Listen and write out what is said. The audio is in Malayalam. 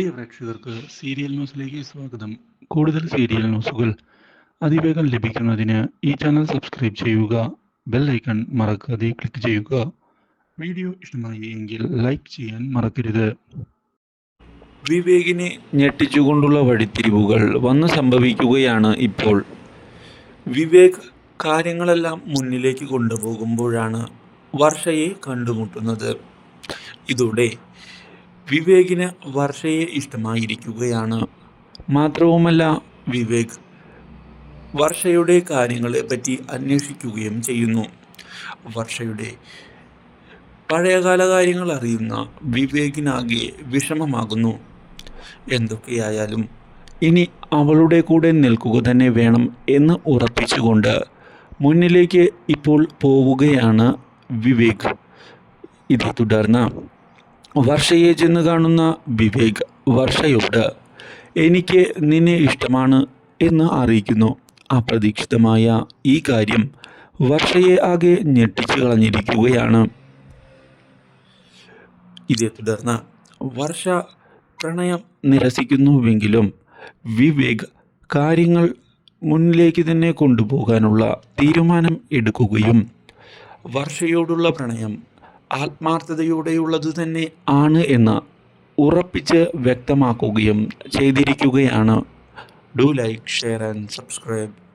പ്രിയ പ്രേക്ഷകർക്ക് സീരിയൽ ന്യൂസിലേക്ക് സ്വാഗതം. കൂടുതൽ സീരിയൽ ന്യൂസുകൾ അതിവേഗം ലഭിക്കുന്നതിന് ഈ ചാനൽ സബ്സ്ക്രൈബ് ചെയ്യുക ബെൽ ഐക്കൺ മറക്കാതെ ക്ലിക്ക് ചെയ്യുക. വീഡിയോ ഇഷ്ടമായി എങ്കിൽ ലൈക്ക് ചെയ്യാൻ മറക്കരുത്. വിവേകിനെ ഞെട്ടിച്ചുകൊണ്ടുള്ള വഴിത്തിരിവുകൾ വന്ന് സംഭവിക്കുകയാണ് ഇപ്പോൾ. വിവേക് കാര്യങ്ങളെല്ലാം മുന്നിലേക്ക് കൊണ്ടുപോകുമ്പോഴാണ് വർഷയെ കണ്ടുമുട്ടുന്നത്. ഇതോടെ വിവേകിന് വർഷയെ ഇഷ്ടമായിരിക്കുകയാണ്. മാത്രവുമല്ല വിവേക് വർഷയുടെ കാര്യങ്ങളെ പറ്റി അന്വേഷിക്കുകയും ചെയ്യുന്നു. വർഷയുടെ പഴയകാല കാര്യങ്ങൾ അറിയുന്ന വിവേകിനാകെ വിഷമമാകുന്നു. എന്തൊക്കെയായാലും ഇനി അവളുടെ കൂടെ നിൽക്കുക തന്നെ വേണം എന്ന് ഉറപ്പിച്ചുകൊണ്ട് മുന്നിലേക്ക് ഇപ്പോൾ പോവുകയാണ് വിവേക്. ഇതേ തുടർന്ന് വർഷയെ ചെന്ന് കാണുന്ന വിവേക് വർഷയോട് എനിക്ക് നിന്നെ ഇഷ്ടമാണ് എന്ന് അറിയിക്കുന്നു. അപ്രതീക്ഷിതമായ ഈ കാര്യം വർഷയെ ആകെ ഞെട്ടിച്ചു കളഞ്ഞിരിക്കുകയാണ്. ഇതേ തുടർന്ന് വർഷ പ്രണയം നിരസിക്കുന്നുവെങ്കിലും വിവേക് കാര്യങ്ങൾ മുന്നിലേക്ക് തന്നെ കൊണ്ടുപോകാനുള്ള തീരുമാനം എടുക്കുകയും വർഷയോടുള്ള പ്രണയം ആത്മാർത്ഥതയോടെയുള്ളത് തന്നെ ആണ് എന്ന് ഉറപ്പിച്ച് വ്യക്തമാക്കുകയും ചെയ്തിരിക്കുകയാണ്. Do like share and subscribe